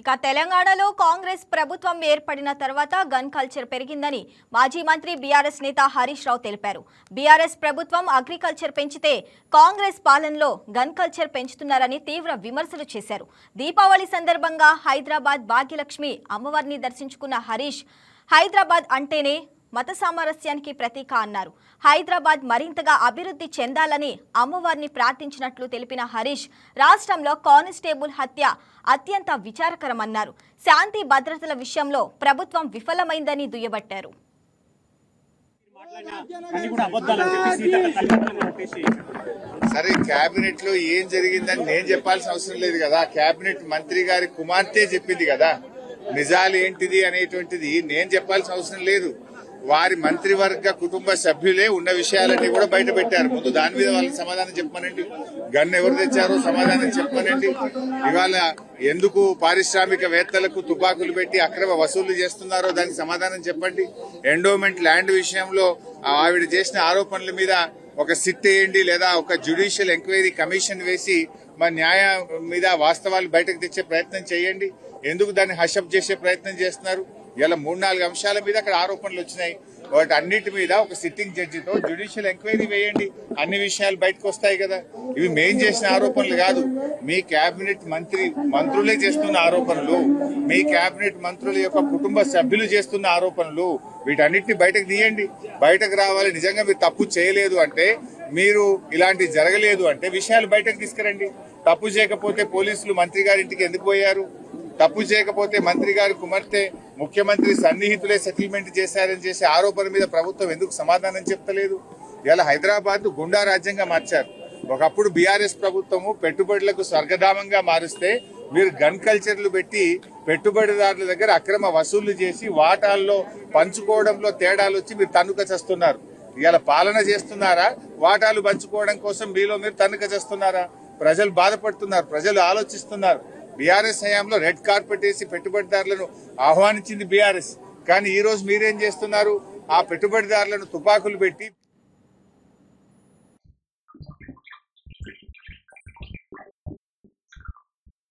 ఇక తెలంగాణలో కాంగ్రెస్ ప్రభుత్వం ఏర్పడిన తర్వాత గన్ కల్చర్ పెరిగిందని మాజీ మంత్రి బీఆర్ఎస్ నేత హరీష్ రావు తెలిపారు. బీఆర్ఎస్ ప్రభుత్వం అగ్రికల్చర్ పెంచితే కాంగ్రెస్ పాలనలో గన్ కల్చర్ పెంచుతున్నారని తీవ్ర విమర్శలు చేశారు. దీపావళి సందర్భంగా హైదరాబాద్ భాగ్యలక్ష్మి అమ్మవారిని దర్శించుకున్న హరీష్ హైదరాబాద్ అంటేనే మత సామరస్యానికి ప్రతీక అన్నారు. హైదరాబాద్ మరింతగా అభివృద్ధి చెందాలని అమ్మవారిని ప్రార్థించినట్లు తెలిపిన హరీష్ రాష్ట్రంలో కానిస్టేబుల్ హత్య అత్యంత విచారకరమన్నారు. శాంతి భద్రతల విషయంలో ప్రభుత్వం విఫలమైందని దుయ్యబట్టారు. సరే కేబినెట్లో ఏం జరిగిందని నేను చెప్పాల్సిన అవసరం లేదు కదా. కేబినెట్ మంత్రి గారి కుమార్తె చెప్పింది కదా. నిజాలు ఏంటిది అనేటువంటిది నేను చెప్పాల్సిన అవసరం లేదు. వారి మంత్రివర్గ కుటుంబ సభ్యులే ఉన్న విషయాలన్నీ కూడా బయట పెట్టారు. ముందు దాని మీద వాళ్ళకి సమాధానం చెప్పమనండి. గన్ ఎవరు తెచ్చారో సమాధానం చెప్పమనండి. ఇవాళ ఎందుకు పారిశ్రామికవేత్తలకు తుపాకులు పెట్టి అక్రమ వసూలు చేస్తున్నారో దానికి సమాధానం చెప్పండి. ఎండోమెంట్ ల్యాండ్ విషయంలో ఆవిడ చేసిన ఆరోపణల మీద ఒక సిట్ వేయండి లేదా ఒక జ్యుడిషియల్ ఎంక్వైరీ కమిషన్ వేసి మా న్యాయ మీద వాస్తవాలు బయటకు తెచ్చే ప్రయత్నం చేయండి. ఎందుకు దాన్ని హషప్ చేసే ప్రయత్నం చేస్తున్నారు? ఇలా మూడు నాలుగు అంశాల మీద అక్కడ ఆరోపణలు వచ్చినాయి. వాటి అన్నిటి మీద ఒక సిట్టింగ్ జడ్జితో జ్యుడిషియల్ ఎంక్వైరీ వేయండి. అన్ని విషయాలు బయటకు వస్తాయి కదా. ఇవి మేం చేసిన ఆరోపణలు కాదు. మీ కేబినెట్ మంత్రి మంత్రులే చేస్తున్న ఆరోపణలు. మీ కేబినెట్ మంత్రుల యొక్క కుటుంబ సభ్యులు చేస్తున్న ఆరోపణలు. వీటన్నిటిని బయటకు తీయండి. బయటకు రావాలి. నిజంగా మీరు తప్పు చేయలేదు అంటే మీరు ఇలాంటి జరగలేదు అంటే విషయాలు బయటకు తీసుకురండి. తప్పు చేయకపోతే పోలీసులు మంత్రి గారి ఇంటికి ఎందుకు పోయారు? తప్పు చేయకపోతే మంత్రి గారి కుమార్తె ముఖ్యమంత్రి సన్నిహితులే సెటిల్మెంట్ చేశారని చేసే ఆరోపణ మీద ప్రభుత్వం ఎందుకు సమాధానం చెప్తలేదు? ఇలా హైదరాబాద్ గుండా రాజ్యంగా మార్చారు. ఒకప్పుడు బీఆర్ఎస్ ప్రభుత్వము పెట్టుబడులకు స్వర్గధామంగా మారుస్తే మీరు గన్ కల్చర్లు పెట్టి పెట్టుబడిదారుల దగ్గర అక్రమ వసూళ్ళు చేసి వాటాల్లో పంచుకోవడంలో తేడాలు వచ్చి మీరు తన్నుక చేస్తున్నారు. ఇవాళ పాలన చేస్తున్నారా? వాటాలు పంచుకోవడం కోసం మీలో మీరు తన్నుక చేస్తున్నారా? ప్రజలు బాధపడుతున్నారు ప్రజలు ఆలోచిస్తున్నారు. బీఆర్ఎస్ హయాంలో రెడ్ కార్పెట్ వేసి పెట్టుబడిదారులను ఆహ్వానించింది బీఆర్ఎస్. కానీ ఈ రోజు మీరేం చేస్తున్నారు? ఆ పెట్టుబడిదారులను తుపాకులు పెట్టి